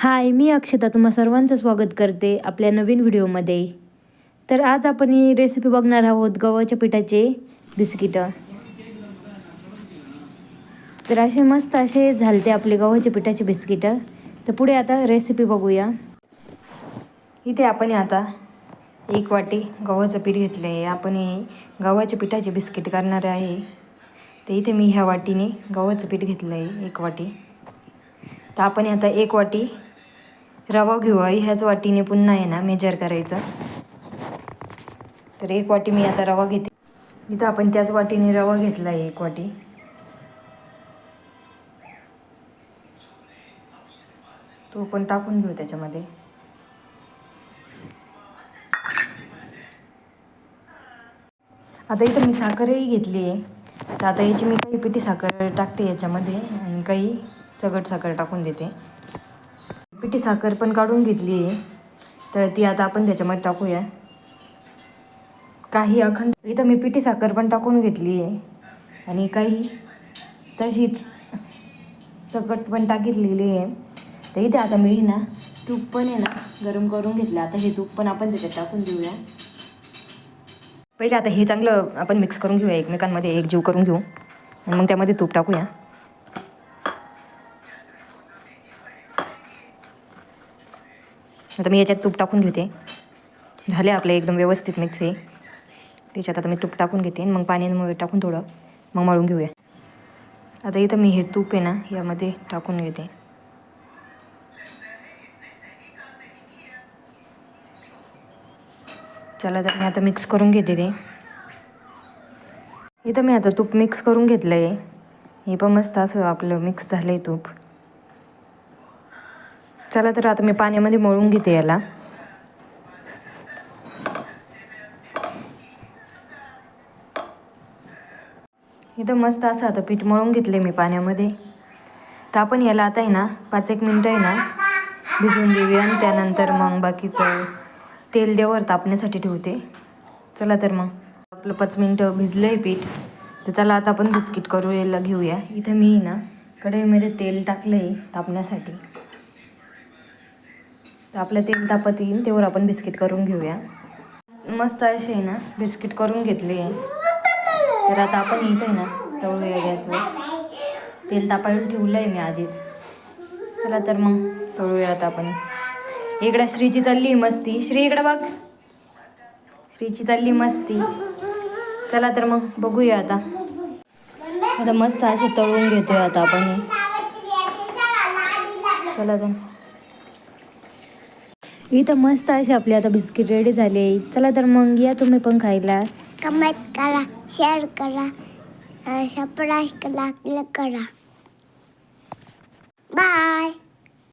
हाय मी अक्षता. तुम्हा सर्वांचं स्वागत करते आपल्या नवीन व्हिडिओमध्ये. तर आज आपण ही रेसिपी बघणार आहोत गव्हाच्या पिठाचे बिस्किटं. तर असे मस्त असे झालते आपले गव्हाच्या पिठाचे बिस्किटं. तर पुढे आता रेसिपी बघूया. इथे आपण आता एक वाटी गव्हाचं पीठ घेतलं आहे आपण हे गव्हाच्या पिठाचे बिस्किट करणार आहे. तर इथे मी ह्या वाटीने गव्हाचं पीठ घेतलं आहे एक वाटी. तर आपण आता एक वाटी रवा घेऊ ह्याच वाटीने पुन्हा आहे ना मेजर करायचं. तर एक वाटी मी आता रवा घेते. इथं आपण त्याच वाटीने रवा घेतला आहे एक वाटी. तो पण टाकून घेऊ त्याच्यामध्ये. आता इथं मी साखरही घेतली आहे. तर आता याची मी काही पिठी साखर टाकते याच्यामध्ये आणि काही सगट साखर टाकून देते. पिठी साखर पण काढून घेतली आहे. तर ती आता आपण त्याच्यामध्ये टाकूया. काही अखंड इथं मी पिठी साखर पण टाकून घेतली आहे. आणि काही तशीच सकट पण टाकितलेली आहे. तर इथे आता मी ना तूप पण आहे ना गरम करून घेतलं. आता हे तूप पण आपण त्याच्यात टाकून देऊया. पहिले आता हे चांगलं आपण मिक्स करून घेऊया. एकमेकांमध्ये एक जीव करून घेऊ. आणि मग त्यामध्ये तूप टाकूया. आता मी याच्यात तूप टाकून घेते. झाले आपले एकदम व्यवस्थित मिक्स. आहे त्याच्यात आता मी तूप टाकून घेते मग पाण्यामुळे टाकून थोडं मग मळून घेऊया. आता इथं मी हे तूप आहे ना यामध्ये टाकून घेते. चला तर मी आता मिक्स करून घेते ते. इथं मी आता तूप मिक्स करून घेतलं आहे हे पण मस्त असं आपलं मिक्स झालं आहे तूप. चला तर आता मी पाण्यामध्ये मळून घेते याला. इथं मस्त असं आता पीठ मळून घेतले मी पाण्यामध्ये. तर आपण याला आता आहे ना पाच एक मिनटं आहे ना भिजवून देऊया आणि त्यानंतर मग बाकीचं तेल देवर तापण्यासाठी ठेवते. चला तर मग. आपलं पाच मिनटं भिजलं आहे पीठ. तर चला आता आपण बिस्किट करू याला घेऊया. इथं मी ना कढईमध्ये तेल टाकलं आहे तापण्यासाठी. तर आपलं तेल तापत येईल तेवर आपण बिस्किट करून घेऊया. मस्त असे आहे ना बिस्किट करून घेतले आहे. तर आता आपण येत आहे ना तळूया गॅसवर. तेल तापायला ठेवलं आहे मी आधीच. चला तर मग तळूया आता आपण. इकडं श्रीची चालली मस्ती. श्री इकडं बघ. श्रीची चालली मस्ती. चला तर मग बघूया आता. आता मस्त असे तळून घेतोय आता आपण हे. चला तर. इथं मस्त असे आपली आता बिस्किट रेडी झाले. चला तर मग या तुम्ही पण खायला. कमेंट करा शेअर करा सबस्क्राईब करा करा.